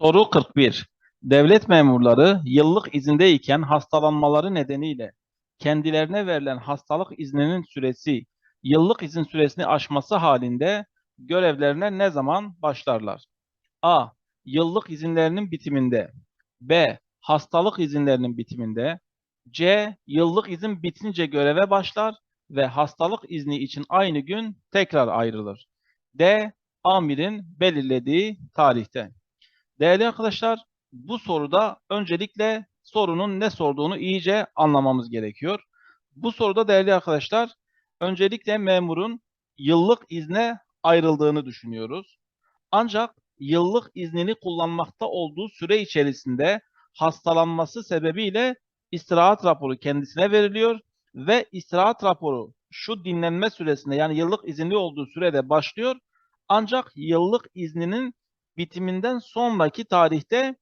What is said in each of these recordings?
Soru 41. Devlet memurları yıllık izindeyken hastalanmaları nedeniyle kendilerine verilen hastalık izninin süresi yıllık izin süresini aşması halinde görevlerine ne zaman başlarlar? A. Yıllık izinlerinin bitiminde. B. Hastalık izinlerinin bitiminde. C. Yıllık izin bitince göreve başlar ve hastalık izni için aynı gün tekrar ayrılır. D. Amirin belirlediği tarihte. Değerli arkadaşlar, bu soruda öncelikle sorunun ne sorduğunu iyice anlamamız gerekiyor. Bu soruda değerli arkadaşlar, öncelikle memurun yıllık izne ayrıldığını düşünüyoruz. Ancak yıllık iznini kullanmakta olduğu süre içerisinde hastalanması sebebiyle istirahat raporu kendisine veriliyor ve istirahat raporu şu dinlenme süresinde yani yıllık izinli olduğu sürede başlıyor. Ancak yıllık izninin bitiminden sonraki tarihte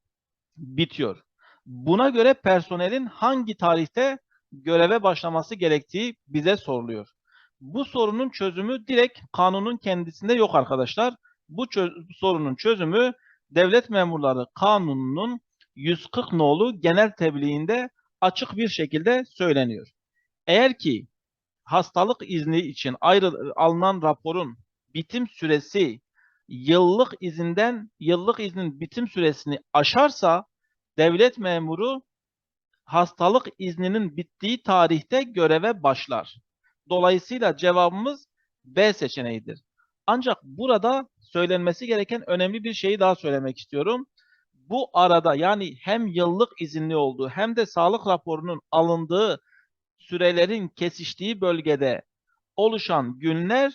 bitiyor. Buna göre personelin hangi tarihte göreve başlaması gerektiği bize soruluyor. Bu sorunun çözümü direkt kanunun kendisinde yok arkadaşlar. Bu çö- sorunun çözümü Devlet Memurları Kanunu'nun 140 nolu genel tebliğinde açık bir şekilde söyleniyor. Eğer ki hastalık izni için ayrı alınan raporun bitim süresi yıllık izinden yıllık iznin bitim süresini aşarsa devlet memuru hastalık izninin bittiği tarihte göreve başlar. Dolayısıyla cevabımız B seçeneğidir. Ancak burada söylenmesi gereken önemli bir şeyi daha söylemek istiyorum. Bu arada yani hem yıllık izinli olduğu hem de sağlık raporunun alındığı sürelerin kesiştiği bölgede oluşan günler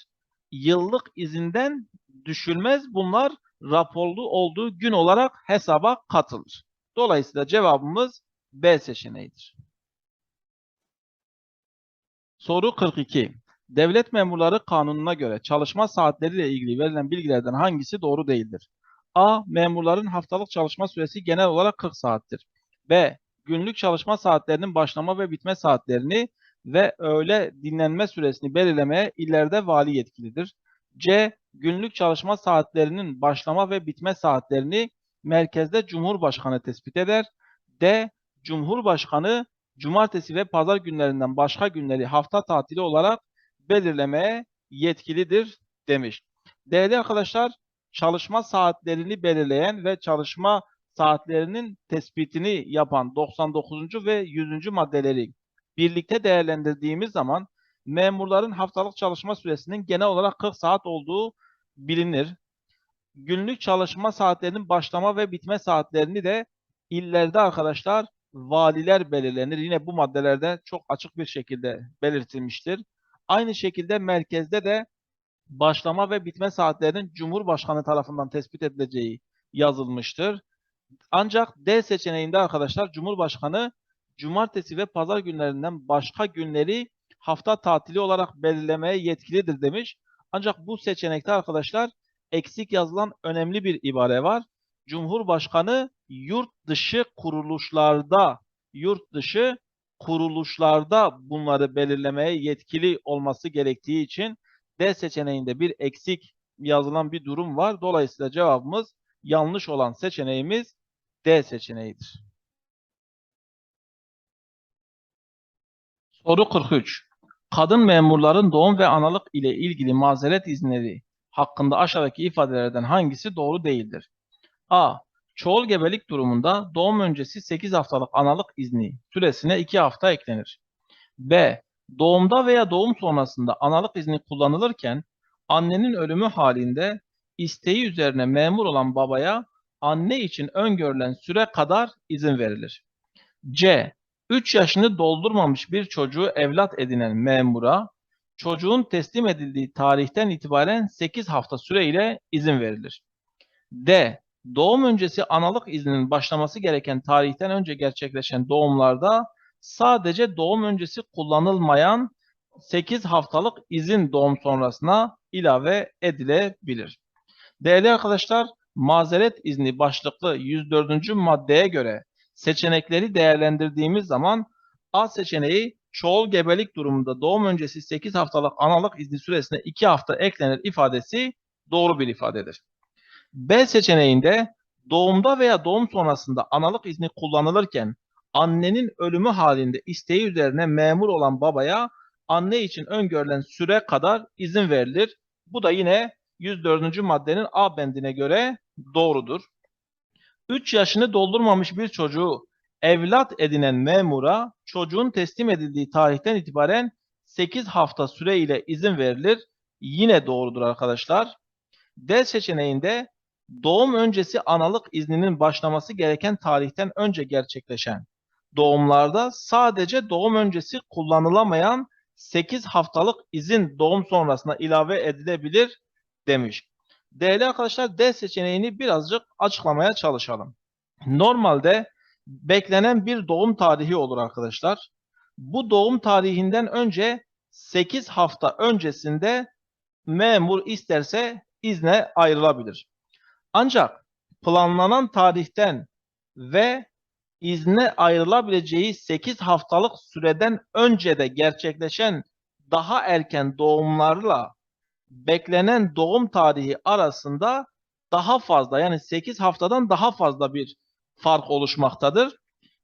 yıllık izinden düşülmez. Bunlar raporlu olduğu gün olarak hesaba katılır. Dolayısıyla cevabımız B seçeneğidir. Soru 42. Devlet memurları kanununa göre çalışma saatleriyle ilgili verilen bilgilerden hangisi doğru değildir? A. Memurların haftalık çalışma süresi genel olarak 40 saattir. B. Günlük çalışma saatlerinin başlama ve bitme saatlerini ve öğle dinlenme süresini belirlemeye illerde vali yetkilidir. C. Günlük çalışma saatlerinin başlama ve bitme saatlerini merkezde Cumhurbaşkanı tespit eder. D. Cumhurbaşkanı cumartesi ve pazar günlerinden başka günleri hafta tatili olarak belirlemeye yetkilidir demiş. Değerli arkadaşlar, çalışma saatlerini belirleyen ve çalışma saatlerinin tespitini yapan 99. ve 100. maddeleri birlikte değerlendirdiğimiz zaman memurların haftalık çalışma süresinin genel olarak 40 saat olduğu bilinir. Günlük çalışma saatlerinin başlama ve bitme saatlerini de illerde arkadaşlar valiler belirlenir. Yine bu maddelerde çok açık bir şekilde belirtilmiştir. Aynı şekilde merkezde de başlama ve bitme saatlerinin Cumhurbaşkanı tarafından tespit edileceği yazılmıştır. Ancak D seçeneğinde arkadaşlar Cumhurbaşkanı cumartesi ve pazar günlerinden başka günleri hafta tatili olarak belirlemeye yetkilidir demiş. Ancak bu seçenekte arkadaşlar eksik yazılan önemli bir ibare var. Cumhurbaşkanı yurt dışı kuruluşlarda, yurt dışı kuruluşlarda bunları belirlemeye yetkili olması gerektiği için D seçeneğinde bir eksik yazılan bir durum var. Dolayısıyla cevabımız yanlış olan seçeneğimiz D seçeneğidir. Soru 43. Kadın memurların doğum ve analık ile ilgili mazeret izinleri hakkında aşağıdaki ifadelerden hangisi doğru değildir? A. Çoğul gebelik durumunda doğum öncesi 8 haftalık analık izni süresine 2 hafta eklenir. B. Doğumda veya doğum sonrasında analık izni kullanılırken annenin ölümü halinde isteği üzerine memur olan babaya anne için öngörülen süre kadar izin verilir. C. 3 yaşını doldurmamış bir çocuğu evlat edinen memura çocuğun teslim edildiği tarihten itibaren 8 hafta süreyle izin verilir. D. Doğum öncesi analık izninin başlaması gereken tarihten önce gerçekleşen doğumlarda sadece doğum öncesi kullanılmayan 8 haftalık izin doğum sonrasına ilave edilebilir. Değerli arkadaşlar, mazeret izni başlıklı 104. maddeye göre seçenekleri değerlendirdiğimiz zaman A seçeneği çoğul gebelik durumunda doğum öncesi 8 haftalık analık izni süresine 2 hafta eklenir ifadesi doğru bir ifadedir. B seçeneğinde doğumda veya doğum sonrasında analık izni kullanılırken annenin ölümü halinde isteği üzerine memur olan babaya anne için öngörülen süre kadar izin verilir. Bu da yine 104. maddenin A bendine göre doğrudur. 3 yaşını doldurmamış bir çocuğu evlat edinen memura çocuğun teslim edildiği tarihten itibaren 8 hafta süre ile izin verilir. Yine doğrudur arkadaşlar. D seçeneğinde doğum öncesi analık izninin başlaması gereken tarihten önce gerçekleşen doğumlarda sadece doğum öncesi kullanılamayan 8 haftalık izin doğum sonrasına ilave edilebilir demiş. Değerli arkadaşlar D seçeneğini birazcık açıklamaya çalışalım. Normalde beklenen bir doğum tarihi olur arkadaşlar. Bu doğum tarihinden önce 8 hafta öncesinde memur isterse izne ayrılabilir. Ancak planlanan tarihten ve izne ayrılabileceği 8 haftalık süreden önce de gerçekleşen daha erken doğumlarla beklenen doğum tarihi arasında daha fazla yani 8 haftadan daha fazla bir fark oluşmaktadır.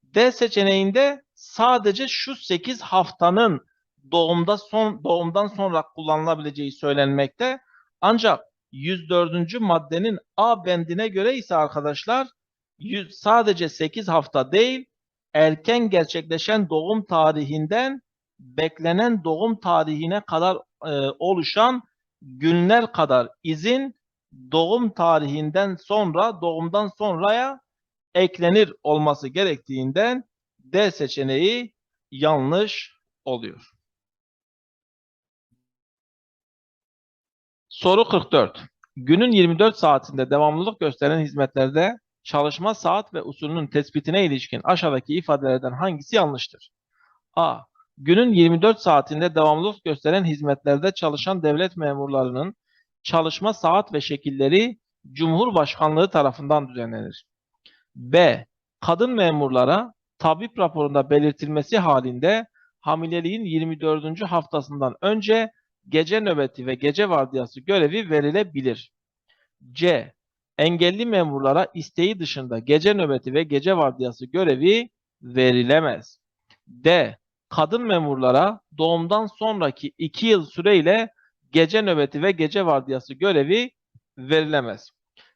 D seçeneğinde sadece şu 8 haftanın doğumda son doğumdan sonra kullanılabileceği söylenmekte. Ancak 104. maddenin A bendine göre ise arkadaşlar sadece 8 hafta değil erken gerçekleşen doğum tarihinden beklenen doğum tarihine kadar e, oluşan günler kadar izin doğum tarihinden sonra doğumdan sonraya eklenir olması gerektiğinden D seçeneği yanlış oluyor. Soru 44. Günün 24 saatinde devamlılık gösteren hizmetlerde çalışma saat ve usulünün tespitine ilişkin aşağıdaki ifadelerden hangisi yanlıştır? A. Günün 24 saatinde devamlılık gösteren hizmetlerde çalışan devlet memurlarının çalışma saat ve şekilleri Cumhurbaşkanlığı tarafından düzenlenir. B. Kadın memurlara tabip raporunda belirtilmesi halinde hamileliğin 24. haftasından önce gece nöbeti ve gece vardiyası görevi verilebilir. C. Engelli memurlara isteği dışında gece nöbeti ve gece vardiyası görevi verilemez. D. Kadın memurlara doğumdan sonraki 2 yıl süreyle gece nöbeti ve gece vardiyası görevi verilemez.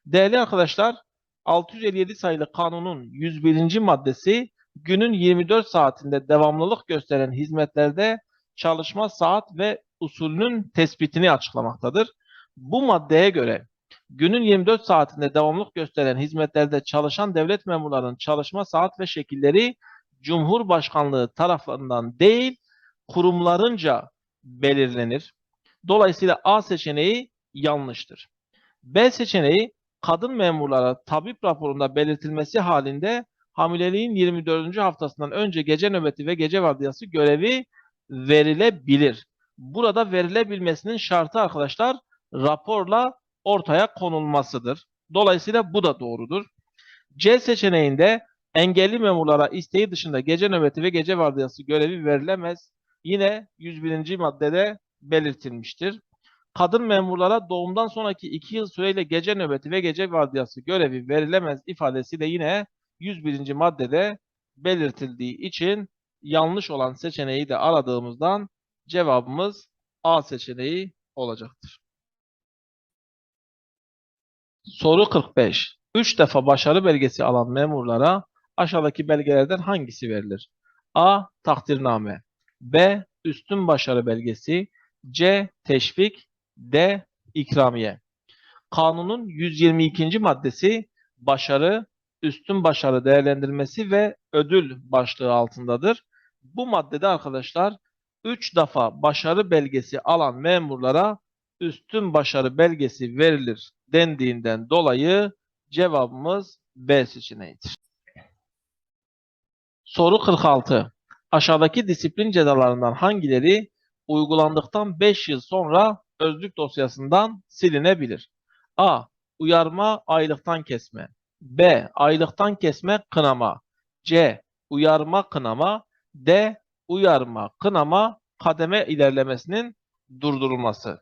Değerli arkadaşlar, 657 sayılı kanunun 101. maddesi günün 24 saatinde devamlılık gösteren hizmetlerde çalışma saat ve usulünün tespitini açıklamaktadır. Bu maddeye göre günün 24 saatinde devamlılık gösteren hizmetlerde çalışan devlet memurlarının çalışma saat ve şekilleri Cumhurbaşkanlığı tarafından değil, kurumlarınca belirlenir. Dolayısıyla A seçeneği yanlıştır. B seçeneği kadın memurlara tabip raporunda belirtilmesi halinde hamileliğin 24. haftasından önce gece nöbeti ve gece vardiyası görevi verilebilir. Burada verilebilmesinin şartı arkadaşlar raporla ortaya konulmasıdır. Dolayısıyla bu da doğrudur. C seçeneğinde engelli memurlara isteği dışında gece nöbeti ve gece vardiyası görevi verilemez. Yine 101. maddede belirtilmiştir. Kadın memurlara doğumdan sonraki 2 yıl süreyle gece nöbeti ve gece vardiyası görevi verilemez ifadesi de yine 101. maddede belirtildiği için yanlış olan seçeneği de aradığımızdan cevabımız A seçeneği olacaktır. Soru 45. 3 defa başarı belgesi alan memurlara aşağıdaki belgelerden hangisi verilir? A. Takdirname B. Üstün başarı belgesi C. Teşvik D. İkramiye Kanunun 122. maddesi başarı, üstün başarı değerlendirmesi ve ödül başlığı altındadır. Bu maddede arkadaşlar 3 defa başarı belgesi alan memurlara üstün başarı belgesi verilir dendiğinden dolayı cevabımız B seçeneğidir. Soru 46. Aşağıdaki disiplin cezalarından hangileri uygulandıktan 5 yıl sonra özlük dosyasından silinebilir? A. Uyarma aylıktan kesme. B. Aylıktan kesme kınama. C. Uyarma kınama. D. Uyarma kınama kademe ilerlemesinin durdurulması.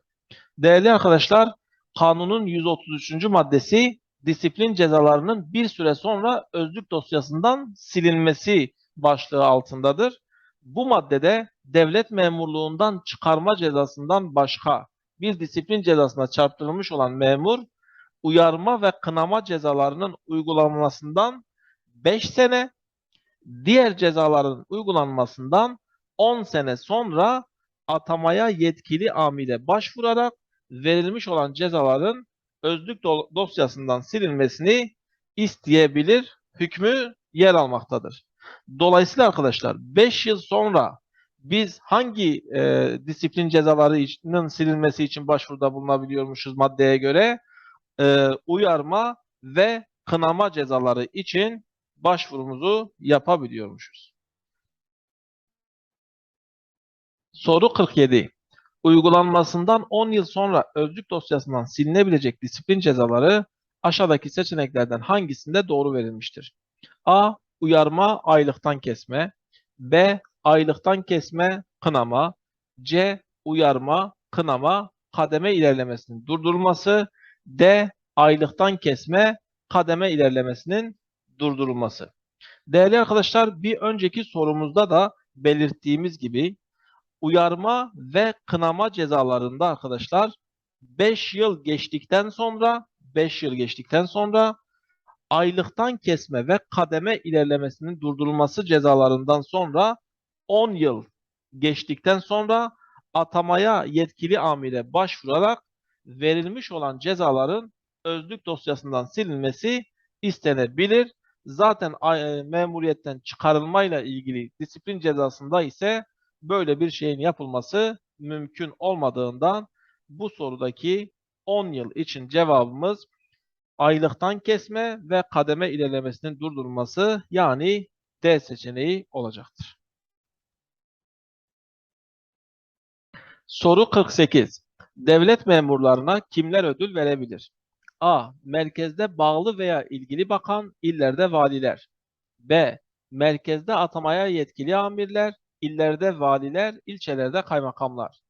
Değerli arkadaşlar, kanunun 133. maddesi disiplin cezalarının bir süre sonra özlük dosyasından silinmesi başlığı altındadır. Bu maddede devlet memurluğundan çıkarma cezasından başka bir disiplin cezasına çarptırılmış olan memur uyarma ve kınama cezalarının uygulanmasından 5 sene, diğer cezaların uygulanmasından 10 sene sonra atamaya yetkili amire başvurarak verilmiş olan cezaların özlük do- dosyasından silinmesini isteyebilir hükmü yer almaktadır. Dolayısıyla arkadaşlar 5 yıl sonra biz hangi e, disiplin cezalarının silinmesi için başvuruda bulunabiliyormuşuz maddeye göre? E, uyarma ve kınama cezaları için başvurumuzu yapabiliyormuşuz. Soru 47. Uygulanmasından 10 yıl sonra özlük dosyasından silinebilecek disiplin cezaları aşağıdaki seçeneklerden hangisinde doğru verilmiştir? A. Uyarma aylıktan kesme. B. Aylıktan kesme kınama. C. Uyarma kınama kademe ilerlemesinin durdurulması. D. Aylıktan kesme kademe ilerlemesinin durdurulması. Değerli arkadaşlar bir önceki sorumuzda da belirttiğimiz gibi uyarma ve kınama cezalarında arkadaşlar 5 yıl geçtikten sonra 5 yıl geçtikten sonra aylıktan kesme ve kademe ilerlemesinin durdurulması cezalarından sonra 10 yıl geçtikten sonra atamaya yetkili amire başvurarak verilmiş olan cezaların özlük dosyasından silinmesi istenebilir. Zaten e, memuriyetten çıkarılmayla ilgili disiplin cezasında ise böyle bir şeyin yapılması mümkün olmadığından bu sorudaki 10 yıl için cevabımız aylıktan kesme ve kademe ilerlemesinin durdurulması yani D seçeneği olacaktır. Soru 48. Devlet memurlarına kimler ödül verebilir? A. Merkezde bağlı veya ilgili bakan, illerde valiler. B. Merkezde atamaya yetkili amirler, illerde valiler, ilçelerde kaymakamlar.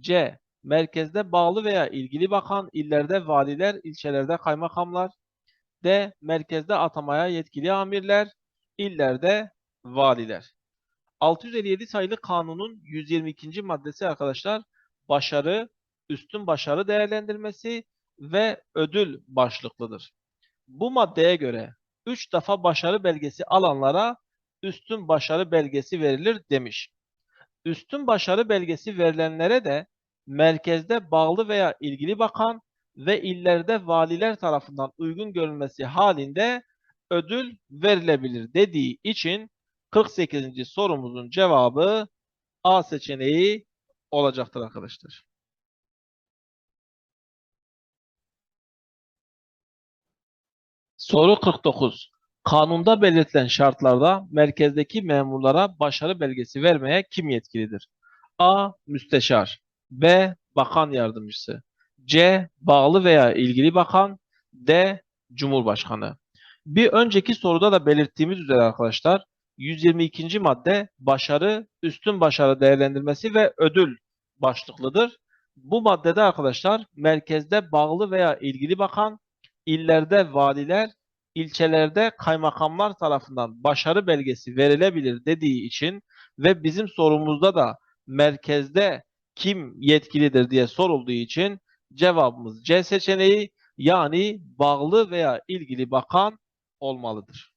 C. Merkezde bağlı veya ilgili bakan, illerde valiler, ilçelerde kaymakamlar. D. Merkezde atamaya yetkili amirler, illerde valiler. 657 sayılı kanunun 122. maddesi arkadaşlar başarı, üstün başarı değerlendirmesi ve ödül başlıklıdır. Bu maddeye göre 3 defa başarı belgesi alanlara üstün başarı belgesi verilir demiş. Üstün başarı belgesi verilenlere de merkezde bağlı veya ilgili bakan ve illerde valiler tarafından uygun görülmesi halinde ödül verilebilir dediği için 48. sorumuzun cevabı A seçeneği olacaktır arkadaşlar. Soru 49. Kanunda belirtilen şartlarda merkezdeki memurlara başarı belgesi vermeye kim yetkilidir? A. Müsteşar B. Bakan yardımcısı C. Bağlı veya ilgili bakan D. Cumhurbaşkanı Bir önceki soruda da belirttiğimiz üzere arkadaşlar 122. madde başarı, üstün başarı değerlendirmesi ve ödül başlıklıdır. Bu maddede arkadaşlar merkezde bağlı veya ilgili bakan, illerde valiler, ilçelerde kaymakamlar tarafından başarı belgesi verilebilir dediği için ve bizim sorumuzda da merkezde kim yetkilidir diye sorulduğu için cevabımız C seçeneği yani bağlı veya ilgili bakan olmalıdır.